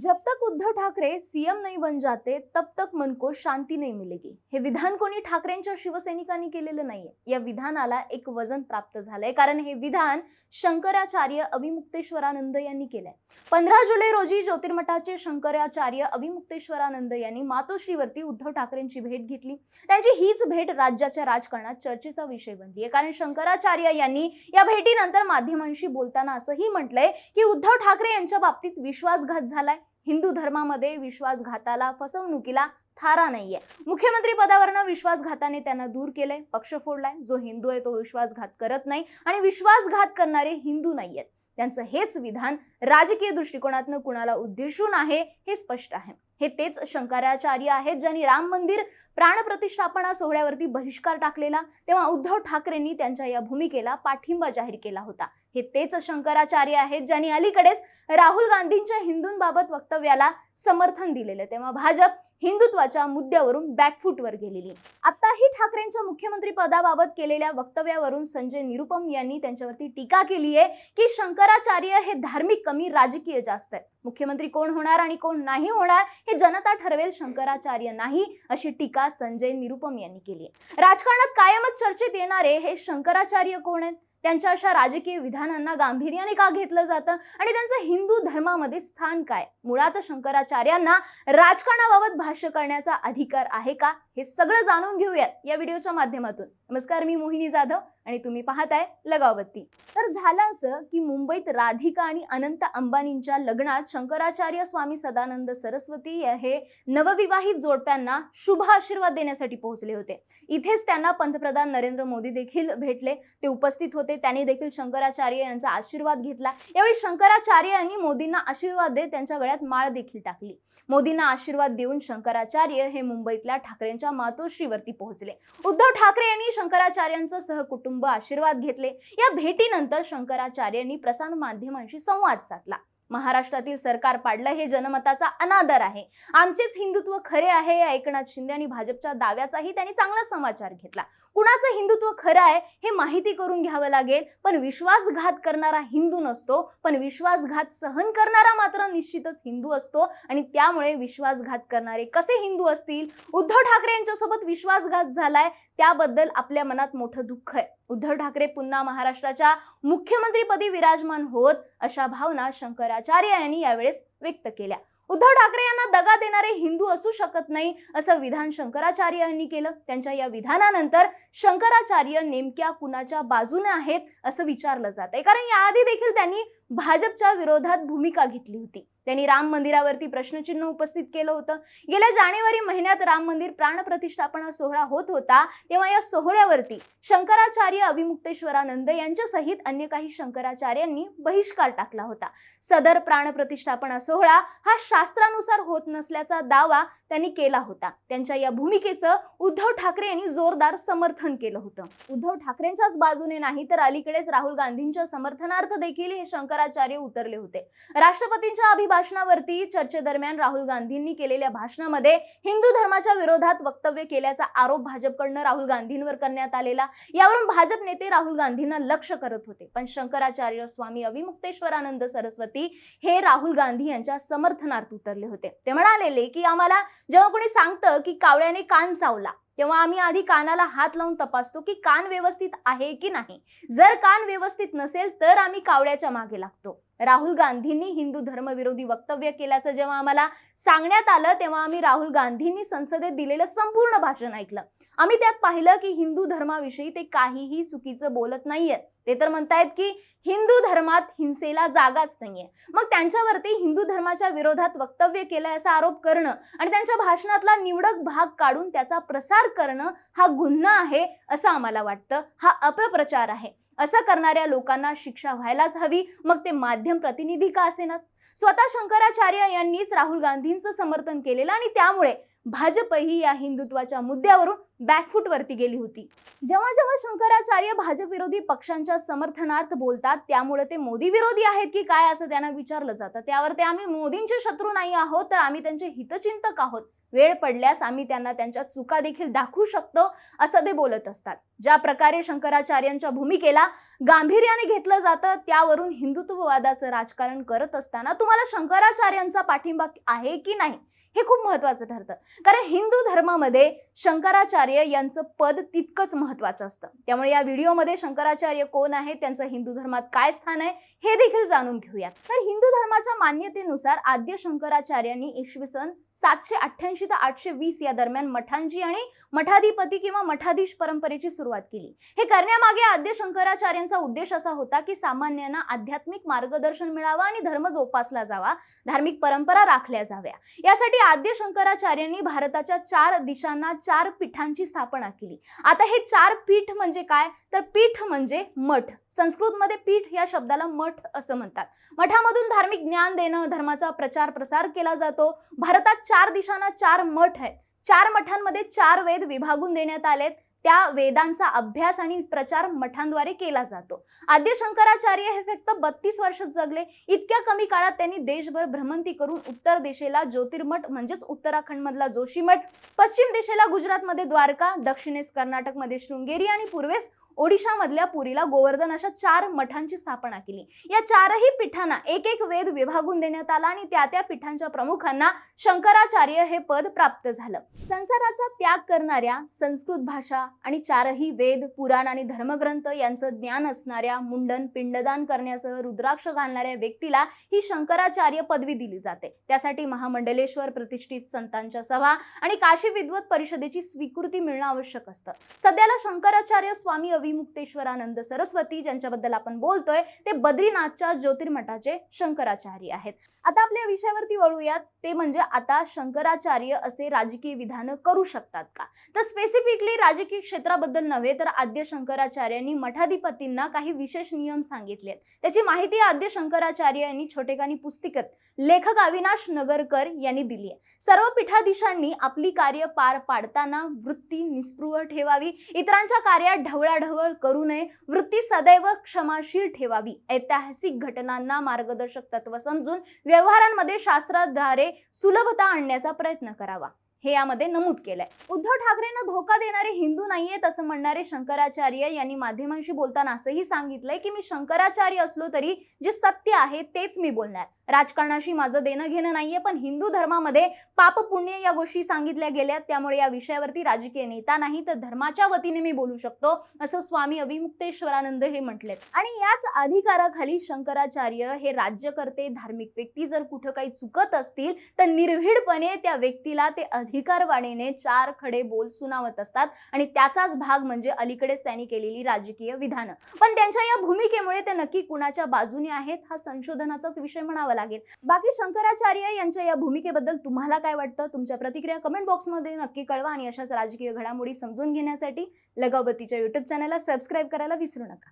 जब तक उद्धव ठाकरे सीएम नहीं बन जाते तब तक मन को शांती नहीं मिलेगी. हे विधान कोणी ठाकरेंच्या शिवसैनिकांनी केलेलं नाहीये. या विधानाला एक वजन प्राप्त झालंय. कारण हे विधान शंकराचार्य अभिमुक्तेश्वरानंद यांनी केलंय. पंधरा जुलै रोजी ज्योतिर्मठाचे शंकराचार्य अभिमुक्तेश्वरानंद यांनी मातोश्रीवरती उद्धव ठाकरेंची भेट घेतली. त्यांची हीच भेट राज्याच्या राजकारणात चर्चेचा विषय बनली आहे. कारण शंकराचार्य यांनी या भेटीनंतर माध्यमांशी बोलताना असंही म्हटलंय की उद्धव ठाकरे यांच्या बाबतीत विश्वासघात झालाय. हिंदू धर्मामध्ये विश्वासघाताला फसवणुकीला थारा नाहीये. मुख्यमंत्री पदावरनं विश्वासघाताने त्यांना दूर केलंय पक्ष फोडलाय. जो हिंदू आहे तो विश्वासघात करत नाही आणि विश्वासघात करणारे हिंदू नाहीयेत. त्यांचं हेच विधान राजकीय दृष्टिकोनातनं कुणाला उद्देशून आहे हे स्पष्ट आहे. हे तेच शंकराचार्य आहेत ज्यांनी राम मंदिर प्राणप्रतिष्ठापना सोहळ्यावरती बहिष्कार टाकलेला तेव्हा उद्धव ठाकरेंनी त्यांच्या या भूमिकेला पाठिंबा जाहीर केला होता. हे तेच शंकराचार्य आहेत ज्यांनी अलीकडेच राहुल गांधींच्या हिंदूंबाबत वक्तव्याला समर्थन दिलेलं तेव्हा भाजप हिंदुत्वाच्या मुद्द्यावरून बॅकफूटवर गेलेली. आताही ठाकरेंच्या मुख्यमंत्री पदाबाबत केलेल्या वक्तव्यावरून संजय निरुपम यांनी त्यांच्यावरती टीका केली आहे की शंकराचार्य हे धार्मिक कमी राजकीय जास्त आहेत. मुख्यमंत्री कोण होणार आणि कोण नाही होणार हे जनता ठरवेल शंकराचार्य नाही अशी टीका संजय निरुपम यांनी केली आहे. राजकारणात कायमच चर्चेत येणारे हे शंकराचार्य कोण आहेत? त्यांच्या अशा राजकीय विधानांना गांभीर्याने का घेतलं जातं? आणि त्यांचं हिंदू धर्मामध्ये स्थान काय? मुळात शंकराचार्यांना राजकारणाबाबत भाष्य करण्याचा अधिकार आहे का? हे सगळं जाणून घेऊयात या व्हिडिओच्या माध्यमातून. नमस्कार मी मोहिनी जाधव. आणि तुम्ही पाहताय लगावती तर झालं असं की मुंबईत राधिका आणि अनंत अंबानींच्या लग्नात शंकराचार्य स्वामी सदानंद सरस्वती हे नवविवाहित जोडप्यांना शुभ आशीर्वाद देण्यासाठी पोहोचले होते. इथेच त्यांना पंतप्रधान नरेंद्र मोदी देखील भेटले. ते उपस्थित होते. त्यांनी देखील शंकराचार्य यांचा आशीर्वाद घेतला. यावेळी शंकराचार्य यांनी मोदींना आशीर्वाद देत त्यांच्या गळ्यात माळ देखील टाकली. मोदींना आशीर्वाद देऊन शंकराचार्य हे मुंबईतल्या ठाकरेंच्या मातोश्रीवरती पोहोचले. उद्धव ठाकरे यांनी शंकराचार्यांचं सहकुटुंब कुटुंब आशीर्वाद घेतले. या भेटीनंतर शंकराचार्यांनी प्रसार माध्यमांशी संवाद साधला. महाराष्ट्रातील सरकार पाडलं हे जनमताचा अनादर आहे. आमचेच हिंदुत्व खरे आहे या एकनाथ शिंदे आणि भाजपच्या दाव्याचाही त्यांनी चांगला समाचार घेतला. कुणाचं हिंदुत्व खरं आहे हे माहिती करून घ्यावं लागेल पण विश्वासघात करणारा हिंदू नसतो पण विश्वासघात सहन करणारा मात्र निश्चितच हिंदू असतो आणि त्यामुळे विश्वासघात करणारे कसे हिंदू असतील? उद्धव ठाकरे यांच्यासोबत विश्वासघात झालाय त्याबद्दल आपल्या मनात मोठं दुःख आहे. उद्धव ठाकरे पुन्हा महाराष्ट्राच्या मुख्यमंत्रीपदी विराजमान होत अशा भावना शंकराचार्य यांनी यावेळेस व्यक्त केल्या. उद्धव ठाकरे यांना दगा देणारे हिंदू असू शकत नाही असं विधान शंकराचार्य यांनी केलं. त्यांच्या या विधानानंतर शंकराचार्य नेमक्या कुणाच्या बाजूने आहेत असं विचारलं जात आहे कारण याआधी देखील त्यांनी भाजपच्या विरोधात भूमिका घेतली होती. त्यांनी राम मंदिरावरती प्रश्नचिन्ह उपस्थित केलं होतं. गेल्या जानेवारी महिन्यात राम मंदिर प्राणप्रतिष्ठापना सोहळा होत होता तेव्हा या सोहळ्यावरती शंकराचार्य अभिमुक्तेश्वरानंद यांच्यासहित अन्य काही शंकराचार्यांनी बहिष्कार टाकला होता. सदर प्राणप्रतिष्ठापना सोहळा हा शास्त्रानुसार होत नसल्याचा दावा त्यांनी केला होता. त्यांच्या या भूमिकेचं उद्धव ठाकरे यांनी जोरदार समर्थन केलं होतं. उद्धव ठाकरेंच्याच बाजूने नाही तर अलीकडेच राहुल गांधींच्या समर्थनार्थ देखील हे शंकर शंकराचार्य उतरले होते. राष्ट्रपतींच्या अभिभाषणावरती चर्चेदरम्यान राहुल गांधींनी केलेल्या भाषणामध्ये हिंदू धर्माच्या विरोधात वक्तव्य केल्याचा आरोप भाजपकडनं राहुल गांधींवर करण्यात आलेला. यावरून भाजप नेते राहुल गांधींना लक्ष करत होते. पण शंकराचार्य स्वामी अविमुक्तेश्वरानंद सरस्वती हे राहुल गांधी यांच्या समर्थनार्थ उतरले होते. ते म्हणालेले की आम्हाला जेव्हा कोणी सांगतं की कावळ्याने कान चावला तेव्हा आम्ही आधी कानाला हात लावून तपासतो की कान व्यवस्थित आहे की नाही. जर कान व्यवस्थित नसेल तर आम्ही कावड्याच्या मागे लागतो. राहुल गांधींनी हिंदू धर्मविरोधी वक्तव्य केल्याचं जेव्हा आम्हाला सांगण्यात आलं तेव्हा आम्ही राहुल गांधींनी संसदेत दिलेलं संपूर्ण भाषण ऐकलं. आम्ही त्यात पाहिलं की हिंदू धर्माविषयी ते काहीही चुकीचं बोलत नाहीयेत. ते तर म्हणतायत की हिंदू धर्मात हिंसेला जागाच नाहीये. मग त्यांच्यावरती हिंदू धर्माच्या विरोधात वक्तव्य केलंय असा आरोप करणं आणि त्यांच्या भाषणातला निवडक भाग काढून त्याचा प्रसार करणं हा गुन्हा आहे असं आम्हाला वाटतं. हा अपप्रचार आहे. असं करणाऱ्या लोकांना शिक्षा व्हायलाच हवी. मग ते माध्यम प्रतिनिधी का असेनात? स्वतः शंकराचार्य यांनीच राहुल गांधींचं समर्थन केलेलं आणि त्यामुळे भाजपही या हिंदुत्वाच्या मुद्द्यावरून बॅकफूटवरती गेली होती. जेव्हा जेव्हा शंकराचार्य भाजप विरोधी पक्षांच्या समर्थनार्थ बोलतात त्यामुळे ते मोदी विरोधी आहेत की काय असं त्यांना विचारलं जातं. त्यावर ते आम्ही मोदींचे शत्रू नाही आहोत तर आम्ही त्यांचे हितचिंतक आहोत. वेळ पडल्यास आम्ही त्यांना त्यांच्या चुका देखील दाखवू शकतो असं ते बोलत असतात. ज्या प्रकारे शंकराचार्यांच्या भूमिकेला गांभीर्याने घेतलं जातं त्यावरून हिंदुत्ववादाचं राजकारण करत असताना तुम्हाला शंकराचार्यांचा पाठिंबा आहे की नाही हे खूप महत्वाचं ठरतं. कारण हिंदू धर्मामध्ये शंकराचार्य यांचं पद तितकंच महत्वाचं असतं. त्यामुळे या व्हिडिओमध्ये शंकराचार्य कोण आहे त्यांचं हिंदू धर्मात काय स्थान आहे हे देखील जाणून घेऊयात. तर हिंदू धर्माच्या मान्यतेनुसार आद्य शंकराचार्यांनी इसवी सन सातशे अठ्ठ्याऐंशी ते आठशे वीस या दरम्यान मठांची आणि मठाधिपती किंवा मठाधीश परंपरेची सुरुवात केली. हे करण्यामागे आद्य शंकराचार्यांचा उद्देश असा होता की सामान्यांना आध्यात्मिक मार्गदर्शन मिळावं आणि धर्म जोपासला जावा धार्मिक परंपरा राखल्या जाव्या. यासाठी आद्य शंकराचार्यांनी भारताच्या चार दिशांना चार पीठांची स्थापना केली. आता हे चार पीठ म्हणजे काय? तर पीठ म्हणजे मठ. संस्कृतमध्ये पीठ या शब्दाला मठ असं म्हणतात. मठामधून धार्मिक ज्ञान देणं धर्माचा प्रचार प्रसार केला जातो. भारतात चार दिशांना चार मठ आहेत. चार मठांमध्ये चार वेद विभागून देण्यात आलेत. त्या वेदांचा अभ्यास आणि प्रचार मठांद्वारे केला जातो. आद्य शंकराचार्य हे फक्त बत्तीस वर्ष जगले. इतक्या कमी काळात त्यांनी देशभर भ्रमंती करून उत्तर दिशेला ज्योतिर्मठ म्हणजेच उत्तराखंड मधला जोशीमठ पश्चिम दिशेला गुजरातमध्ये द्वारका दक्षिणेस कर्नाटकमध्ये शृंगेरी आणि पूर्वेस ओडिशामधल्या पुरीला गोवर्धन अशा चार मठांची स्थापना केली. या चारही पीठांना एक एक वेद विभागून देण्यात आला आणि त्या त्या पीठांच्या प्रमुखांना शंकराचार्य हे पद प्राप्त झालं. संसाराचा त्याग करणाऱ्या संस्कृत भाषा आणि चारही वेद पुराण आणि धर्मग्रंथ यांचं ज्ञान असणाऱ्या मुंडन पिंडदान करण्यासह रुद्राक्ष घालणाऱ्या व्यक्तीला ही शंकराचार्य पदवी दिली जाते. त्यासाठी महामंडलेश्वर प्रतिष्ठित संतांच्या सभा आणि काशी विद्वत परिषदेची स्वीकृती मिळणं आवश्यक असतं. सध्याला शंकराचार्य स्वामी अवि अभिमुक्तेश्वरानंद सरस्वती ज्यांच्याबद्दल आपण बोलतोय ते बद्रीनाथच्या ज्योतिर्मठाचे शंकराचार्य आहेत. आता आपल्या विषयावरती वळूयात. ते म्हणजे आता शंकराचार्य असे राजकीय विधानं करू शकतात का? तर स्पेसिफिकली राजकीय क्षेत्राबद्दल नव्हे तर आद्य शंकराचार्यांनी मठाधिपतींना काही विशेष नियम सांगितले त्याची माहिती आद्य शंकराचार्य यांनी छोटेखानी पुस्तिकेत लेखक अविनाश नगरकर यांनी दिली आहे. सर्व पीठाधीशांनी आपली कार्य पार पाडताना वृत्ती निस्पृह ठेवावी इतरांच्या कार्यात ढवळाढवळ करू नये वृत्ती सदैव क्षमाशील ठेवावी ऐतिहासिक घटनांना मार्गदर्शक तत्व समजून व्यवहारांमध्ये शास्त्राद्वारे सुलभता आणण्याचा प्रयत्न करावा. हे यामध्ये नमूद केलंय. उद्धव ठाकरेंना धोका देणारे हिंदू नाहीयेत असं म्हणणारे शंकराचार्य यांनी माध्यमांशी बोलताना असंही सांगितलंय की मी शंकराचार्य असलो तरी जे सत्य आहे तेच मी बोलणार. राजकारणाशी माझं देणं घेणं नाहीये पण हिंदू धर्मामध्ये पाप पुण्य या गोष्टी सांगितल्या गेल्यात. त्यामुळे या विषयावरती राजकीय नेता नाही तर धर्माच्या वतीने मी बोलू शकतो असं स्वामी अभिमुक्तेश्वरानंद हे म्हटलेत. आणि याच अधिकाराखाली शंकराचार्य हे राज्यकर्ते धार्मिक व्यक्ती जर कुठं काही चुकत असतील तर निर्भीडपणे त्या व्यक्तीला ते अधिकारवाणीने चार खडे बोल सुनावत असतात आणि त्याचाच भाग म्हणजे अलीकडेच त्यांनी केलेली राजकीय विधानं. पण त्यांच्या या भूमिकेमुळे ते नक्की कुणाच्या बाजूने आहेत हा संशोधनाचाच विषय म्हणावा लागेल. बाकी शंकराचार्य यांच्या या भूमिकेबद्दल तुम्हाला काय वाटतं? तुमच्या प्रतिक्रिया कमेंट बॉक्समध्ये नक्की कळवा आणि अशाच राजकीय घडामोडी समजून घेण्यासाठी लगावतीच्या युट्यूब चॅनलला सबस्क्राईब करायला विसरू नका.